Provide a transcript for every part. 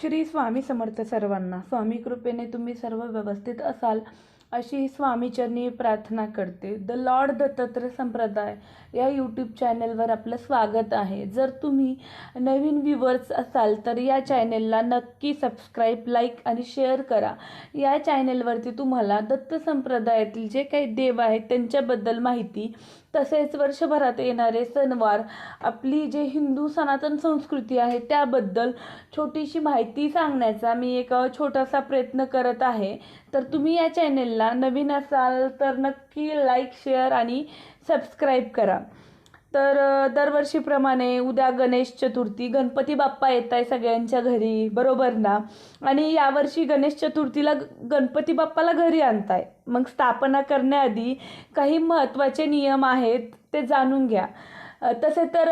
श्री स्वामी समर्थ सर्वांना स्वामी कृपेने तुम्ही सर्व व्यवस्थित असाल अशी स्वामीचरणी प्रार्थना करते. द लॉर्ड दत्तात्रय संप्रदाय या यूट्यूब चॅनलवर आपलं स्वागत आहे. जर तुम्ही नवीन व्ह्युअर्स असाल तर या चॅनलला नक्की सबस्क्राईब लाईक आणि शेअर करा. या चॅनलवरती तुम्हाला दत्त संप्रदायातील जे काही देव आहेत त्यांच्याबद्दल माहिती तसेच वर्षभरात येणारे सणवार आपली जे हिंदू सनातन संस्कृती आहे त्याबद्दल छोटीशी माहिती सांगण्याचा मी एक छोटासा प्रयत्न करत आहे. तर तुम्ही या चॅनेलला नवीन असाल तर नक्की लाईक शेअर आणि सबस्क्राईब करा. तर दरवर्षीप्रमाणे उद्या गणेश चतुर्थी गणपती बाप्पा येत आहे सगळ्यांच्या घरी बरोबर ना? आणि यावर्षी गणेश चतुर्थीला गणपती बाप्पाला घरी आणताय. मग स्थापना करण्याआधी काही महत्त्वाचे नियम आहेत ते जाणून घ्या. तसे तर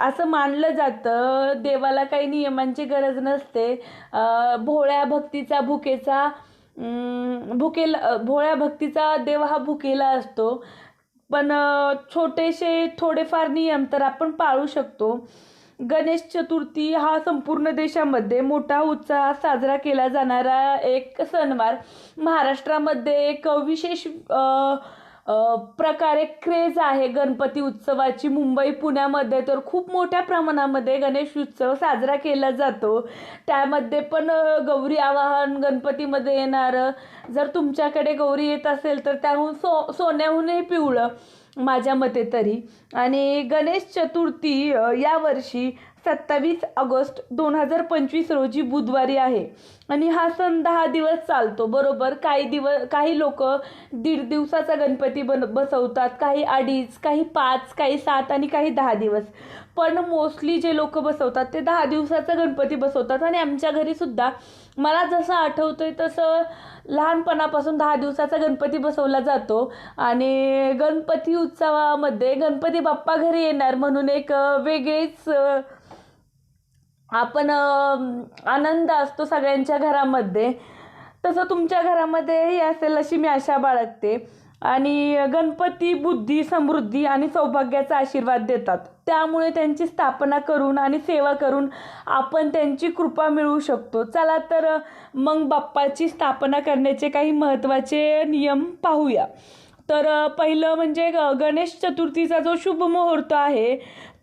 असं मानलं जातं देवाला काही नियमांची गरज नसते. भोळ्या भक्तीचा भुकेचा भुकेला भोळ्या भक्तीचा देव हा भुकेला असतो. पण छोटेसे थोडेफार नियम तर आपण पाळू शकतो. गणेश चतुर्थी हा संपूर्ण देशामध्ये मोठा उत्साहात साजरा केला जाणारा एक सणवार. महाराष्ट्रामध्ये एक विशेष अ, प्रकारे क्रेज आहे गणपती उत्सवाची. मुंबई पुण्यामध्ये तर खूप मोठ्या प्रमाणामध्ये गणेश उत्सव साजरा केला जातो. त्यामध्ये पण गौरी आवाहन गणपतीमध्ये येणारं. जर तुमच्याकडे गौरी येत असेल तर त्याहून सो सोन्याहूनही पिवळं माझ्या मते तरी. आणि गणेश चतुर्थी यावर्षी सत्तावीस ऑगस्ट दोन हजार पंचवीस रोजी बुधवारी आहे. आणि हा सण दहा दिवस चालतो बरोबर? काही दिवस काही लोक दीड दिवसाचा गणपती बन बसवतात. काही अडीच काही पाच काही सात आणि काही दहा दिवस. पण मोस्टली जे लोक बसवतात ते दहा दिवसाचा गणपती बसवतात. आणि आमच्या घरीसुद्धा मला जसं आठवतं आहे तसं लहानपणापासून दहा दिवसाचा गणपती बसवला जातो. आणि गणपती उत्सवामध्ये गणपती बाप्पा घरी येणार म्हणून एक वेगळीच आपण आनंद असतो सगळ्यांच्या घरामध्ये. तसं तुमच्या घरामध्येही असेल अशी मी आशा बाळगते. आणि गणपती बुद्धी समृद्धी आणि सौभाग्याचा आशीर्वाद देतात. त्यामुळे त्यांची स्थापना करून आणि सेवा करून आपण त्यांची कृपा मिळवू शकतो. चला तर मग बाप्पाची स्थापना करण्याचे काही महत्त्वाचे नियम पाहूया. तर पहिलं म्हणजे ग- गणेश चतुर्थीचा जो शुभ मुहूर्त आहे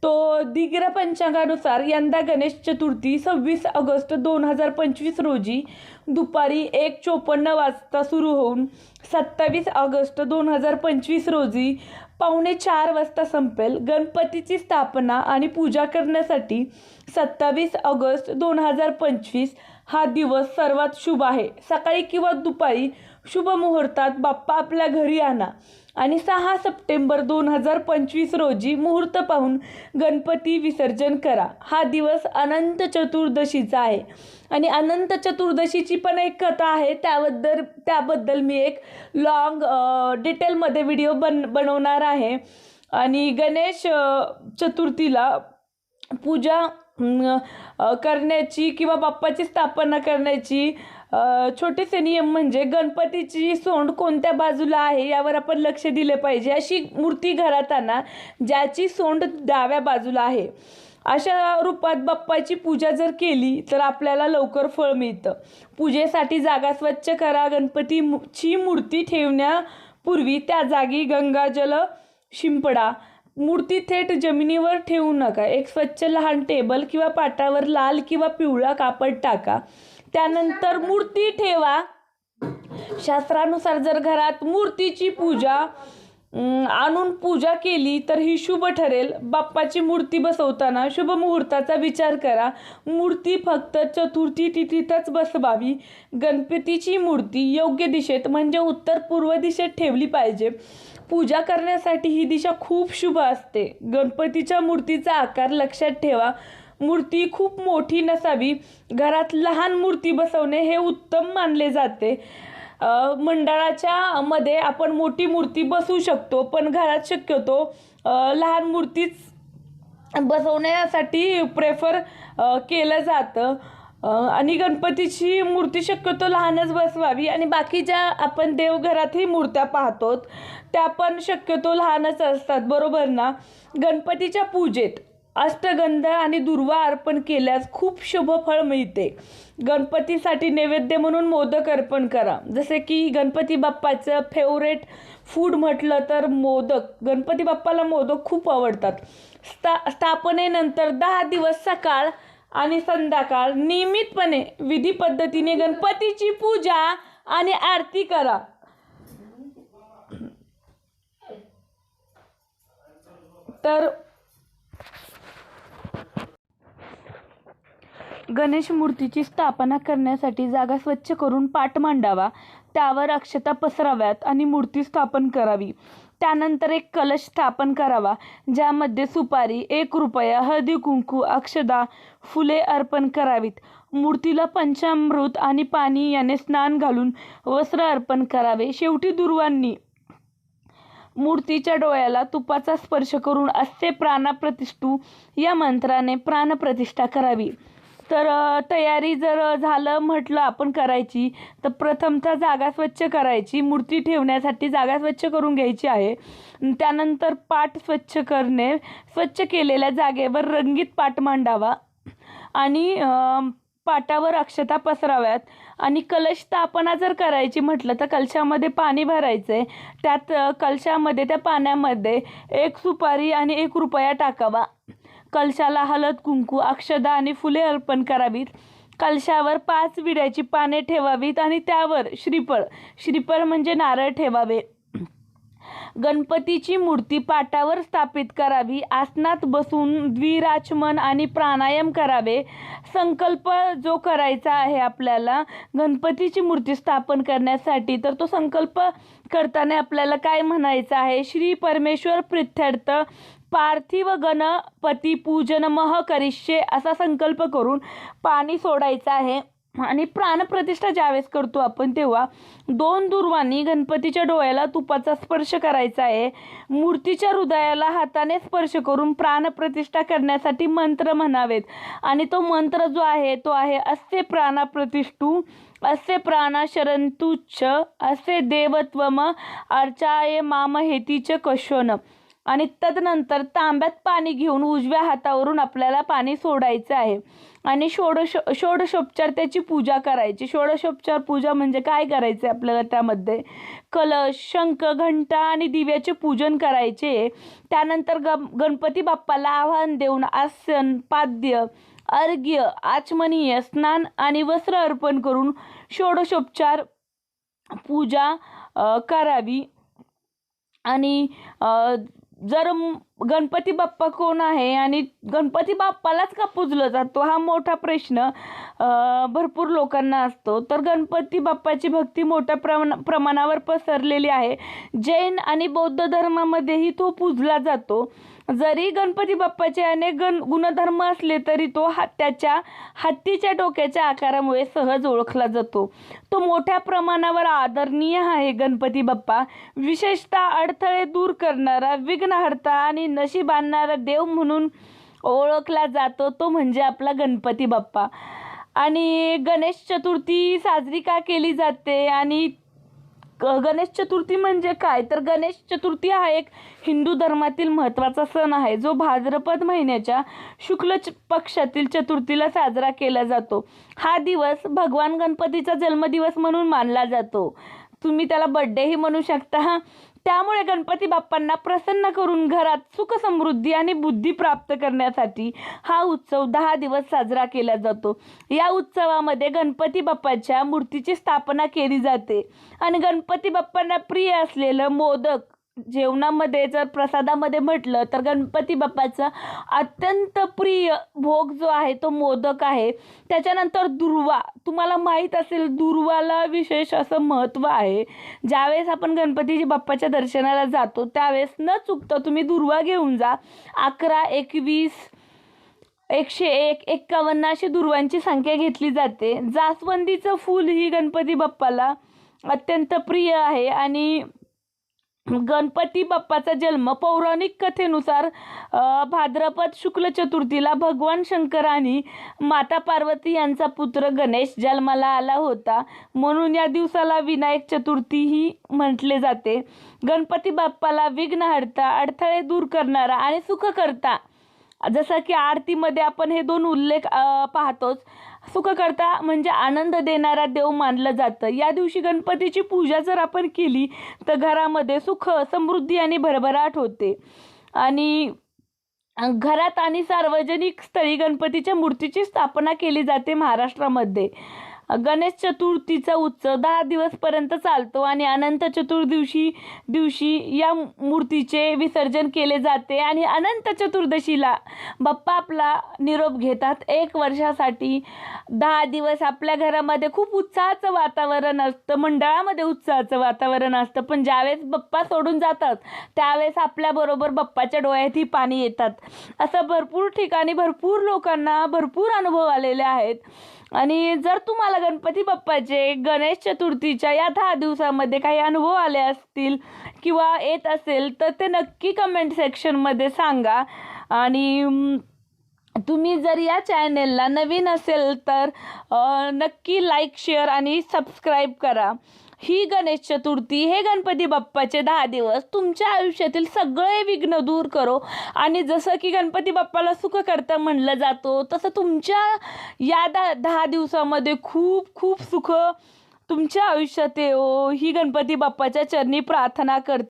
तो दिग्र पंचांगानुसार यंदा गणेश चतुर्थी सव्वीस ऑगस्ट दोन हजार पंचवीस रोजी दुपारी एक चोपन्न वाजता सुरू होऊन सत्तावीस ऑगस्ट दोन हजार पंचवीस रोजी पावणे चार वाजता संपेल. गणपतीची स्थापना आणि पूजा करण्यासाठी सत्तावीस ऑगस्ट दोन हजार पंचवीस हा दिवस सर्वात शुभ आहे. सकाळी किंवा दुपारी शुभ मुहूर्तात बाप्पा आपल्या घरी आणा. आणि सहा सप्टेंबर दोन हजार पंचवीस रोजी मुहूर्त पाहून गणपती विसर्जन करा. हा दिवस अनंत चतुर्दशीचा आहे. आणि अनंत चतुर्दशीची पण एक कथा आहे. त्याबद्दल त्याबद्दल मी एक लॉंग डिटेलमध्ये व्हिडिओ बन बनवणार आहे. आणि गणेश चतुर्थीला पूजा करण्याची किंवा बाप्पाची स्थापना करण्याची छोटेसे नियम म्हणजे गणपतीची सोंड कोणत्या बाजूला आहे यावर आपण लक्ष दिले पाहिजे. अशी मूर्ती घरात आणा ज्याची सोंड डाव्या बाजूला आहे. अशा रूपात बाप्पाची पूजा जर केली तर आपल्याला लवकर फळ मिळतं. पूजेसाठी जागा स्वच्छ करा. गणपतीची मूर्ती ठेवण्यापूर्वी त्या जागी गंगाजल शिंपडा मूर्ती थेट जमिनीवर ठेवू नका. एक स्वच्छ लहान टेबल किंवा पाटावर लाल किंवा पिवळा कापड टाका. त्यानंतर मूर्ती ठेवा. शास्त्रानुसार जर घरात मूर्तीची पूजा आणून पूजा केली तर ही शुभ ठरेल. बाप्पाची मूर्ती बसवताना शुभ मुहूर्ताचा विचार करा. मूर्ती फक्त चतुर्थी तिथीतच बसवावी. गणपतीची मूर्ती योग्य दिशेत म्हणजे उत्तर पूर्व दिशेत ठेवली पाहिजे. पूजा करण्यासाठी ही दिशा खूप शुभ असते. गणपतीच्या मूर्तीचा आकार लक्षात ठेवा. मूर्ती खूप मोठी नसावी. घरात लहान मूर्ती बसवणे हे उत्तम मानले जाते. मंडळाच्या मध्ये आपण मोठी मूर्ती बसवू शकतो पण घरात शक्यतो लहान मूर्तीच बसवण्यासाठी प्रेफर केलं जातं. आणि गणपतीची मूर्ती शक्यतो लहानच बसवावी. आणि बाकी ज्या आपण देवघरातही मूर्त्या पाहतो त्या पण शक्यतो लहानच असतात. बरोबर ना? गणपतीच्या पूजेत अष्टगंध आणि दुर्वा अर्पण केल्यास खूप शुभ फळ मिळते. गणपतीसाठी नैवेद्य म्हणून मोदक अर्पण करा. जसे की गणपती बाप्पाचं फेवरेट फूड म्हटलं तर मोदक. गणपती बाप्पाला मोदक खूप आवडतात. स्था स्थापनेनंतर दहा दिवस सकाळ आणि संध्याकाळ नियमितपणे विधी पद्धतीने गणपतीची पूजा आणि आरती करा. तर गणेश मूर्तीची स्थापना करण्यासाठी जागा स्वच्छ करून पाठ मांडावा त्यावर अक्षता पसराव्यात आणि मूर्ती स्थापन करावी. त्यानंतर एक कलश स्थापन करावा ज्यामध्ये सुपारी एक रुपया हळदी कुंकू अक्षदा फुले अर्पण करावीत. मूर्तीला पंचामृत आणि पाणी याने स्नान घालून वस्त्र अर्पण करावे. शेवटी दुर्वांनी मूर्तीच्या डोळ्याला तुपाचा स्पर्श करून असे प्राणप्रतिष्ठू या मंत्राने प्राणप्रतिष्ठा करावी. तर तयारी जर झालं म्हटलं आपण करायची तर प्रथमतः जागा स्वच्छ करायची मूर्ती ठेवण्यासाठी जागा स्वच्छ करून घ्यायची आहे. त्यानंतर पाट स्वच्छ करणे स्वच्छ केलेल्या जागेवर रंगीत पाट मांडावा आणि पाटावर अक्षता पसराव्यात आणि कलश स्थापना जर करायची म्हटलं तर कलशामध्ये पाणी भरायचं आहे त्यात कलशामध्ये त्या पाण्यामध्ये एक सुपारी आणि एक रुपया टाकावा. कलशाला हळद कुंकू अक्षदा आणि फुले अर्पण करावीत. कलशावर पाच विड्याची पाने ठेवावीत आणि त्यावर श्रीफळ. श्रीफळ म्हणजे नारळ ठेवावे. गणपतीची मूर्ती पाटावर स्थापित करावी. आसनात बसून द्विराचमन आणि प्राणायाम करावे. संकल्प जो करायचा आहे आपल्याला गणपतीची मूर्ती स्थापन करण्यासाठी तर तो संकल्प करताना आपल्याला काय म्हणायचं आहे? श्री परमेश्वर प्रित्यर्थ पार्थिव गणपती पूजन मह करिष्ये असा संकल्प करून पाणी सोडायचं आहे. आणि प्राणप्रतिष्ठा ज्यावेळेस करतो आपण तेव्हा दोन दुर्वांनी गणपतीच्या डोळ्याला तुपाचा स्पर्श करायचा आहे. मूर्तीच्या हृदयाला हाताने स्पर्श करून प्राणप्रतिष्ठा करण्यासाठी मंत्र म्हणावेत. आणि तो मंत्र जो आहे तो आहे असे प्राणप्रतिष्ठू असे प्राणाशरंतुच्छ असे देवत्वम अर्चाय माम हेतीच कशोन आणि तदनंतर तांब्यात पाणी घेऊन उजव्या हातावरून आपल्याला पाणी सोडायचं आहे. आणि षोडश षोडशोपचार त्याची पूजा करायची. षोडशोपचार पूजा म्हणजे काय करायचं आहे आपल्याला त्यामध्ये? कलश शंख घंटा आणि दिव्याचे पूजन करायचे. त्यानंतर ग गणपती बाप्पाला आव्हान देऊन आसन पाद्य अर्घ्य आचमनीय स्नान आणि वस्त्र अर्पण करून षोडशोपचार पूजा करावी. आणि जर गणपती बाप्पा कोण आहे आणि गणपती बाप्पालाच का पूजलं जातो? हा मोठा प्रश्न भरपूर लोकांना असतो. तर गणपती बाप्पाची भक्ती मोठ्या प्रमाणा प्रमाणावर पसरलेली आहे. जैन आणि बौद्ध धर्मामध्येही तो पूजला जातो. जरी गणपती बाप्पाचे अनेक गण गुणधर्म असले तरी तो हा त्याच्या हत्तीच्या डोक्याच्या आकारामुळे सहज ओळखला जातो. तो मोठ्या प्रमाणावर आदरणीय आहे गणपती बाप्पा. विशेषतः अडथळे दूर करणारा विघ्नहर्ता आणि नशीब आणणारा देव म्हणून ओळखला जातो तो म्हणजे आपला गणपती बाप्पा. आणि गणेश चतुर्थी साजरी का केली जाते आणि गणेश चतुर्थी म्हणजे काय? तर गणेश चतुर्थी हा एक हिंदू धर्मातील महत्त्वाचा सण आहे. जो भाद्रपद महिन्याच्या शुक्ल च- पक्षातील चतुर्थीला साजरा केला जातो. हा दिवस भगवान गणपतीचा जन्मदिवस म्हणून मानला जातो. तुम्ही त्याला बड्डेही म्हणू शकता. त्यामुळे गणपती बाप्पांना प्रसन्न करून घरात सुख समृद्धी आणि बुद्धी प्राप्त करण्यासाठी हा उत्सव दहा दिवस साजरा केला जातो. या उत्सवामध्ये गणपती बाप्पाच्या मूर्तीची स्थापना केली जाते. आणि गणपती बाप्पांना प्रिय असलेलं मोदक जेवणामध्ये जर प्रसादामध्ये म्हटलं तर गणपती बाप्पाचा अत्यंत प्रिय भोग जो आहे तो मोदक आहे. त्याच्यानंतर दुर्वा. तुम्हाला माहीत असेल दुर्वाला विशेष असं महत्त्व आहे. ज्यावेळेस आपण गणपती बाप्पाच्या दर्शनाला जातो त्यावेळेस न चुकता तुम्ही दुर्वा घेऊन जा. अकरा एकवीस एकशे एक एक्कावन्न अशी दुर्वांची संख्या घेतली जाते. जास्वंदीचं फूल ही गणपती बाप्पाला अत्यंत प्रिय आहे आणि गणपती बाप्पाचा जन्म पौराणिक कथेनुसार भाद्रपद शुक्ल चतुर्थीला भगवान शंकर आणि माता पार्वती यांचा पुत्र गणेश जन्माला आला होता. म्हणून या दिवसाला विनायक चतुर्थीही म्हटले जाते. गणपती बाप्पाला विघ्नहर्ता अडथळे दूर करणारा आणि सुखकर्ता जसं की आरतीमध्ये आपण हे दोन उल्लेख पाहतोच. सुखकर्ता म्हणजे आनंद देणारा देव मानलं जातं. या दिवशी गणपतीची पूजा जर आपण केली तर घरामध्ये सुख समृद्धी आणि भरभराट होते. आणि घरात आणि सार्वजनिक स्थळी गणपतीच्या मूर्तीची स्थापना केली जाते महाराष्ट्रामध्ये. गणेश चतुर्थीचा उत्सव दहा दिवसपर्यंत चालतो आणि अनंत चतुर्दिवशी दिवशी या मूर्तीचे विसर्जन केले जाते आणि अनंत चतुर्दशीला बाप्पा आपला निरोप घेतात. एक वर्षासाठी दहा दिवस आपल्या घरामध्ये खूप उत्साहाचं वातावरण असतं मंडळामध्ये उत्साहाचं वातावरण असतं पण ज्यावेळेस बाप्पा सोडून जातात त्यावेळेस आपल्याबरोबर बाप्पाच्या डोळ्यातही पाणी येतात. असं भरपूर ठिकाणी भरपूर लोकांना भरपूर अनुभव आलेले आहेत. आणि जर तुम्हाला गणपती बाप्पाचे गणेश चतुर्थीच्या या दहा दिवसामध्ये काही अनुभव आले असतील किंवा येत असेल तर ते नक्की कमेंट सेक्शनमध्ये सांगा. आणि तुम्ही जर या चॅनेलला नवीन असेल तर नक्की लाईक शेअर आणि सबस्क्राईब करा. ही गणेश चतुर्थी हे गणपती बाप्पाचे दहा दिवस तुमच्या आयुष्यातील सगळे विघ्न दूर करो. आणि जसं की गणपती बाप्पाला सुखकर्ता म्हणलं जातो तसं तुमच्या या दहा दहा दिवसामध्ये खूप खूप सुख तुमच्या आयुष्यात येवो. ही गणपती बाप्पाच्या चरणी प्रार्थना करते.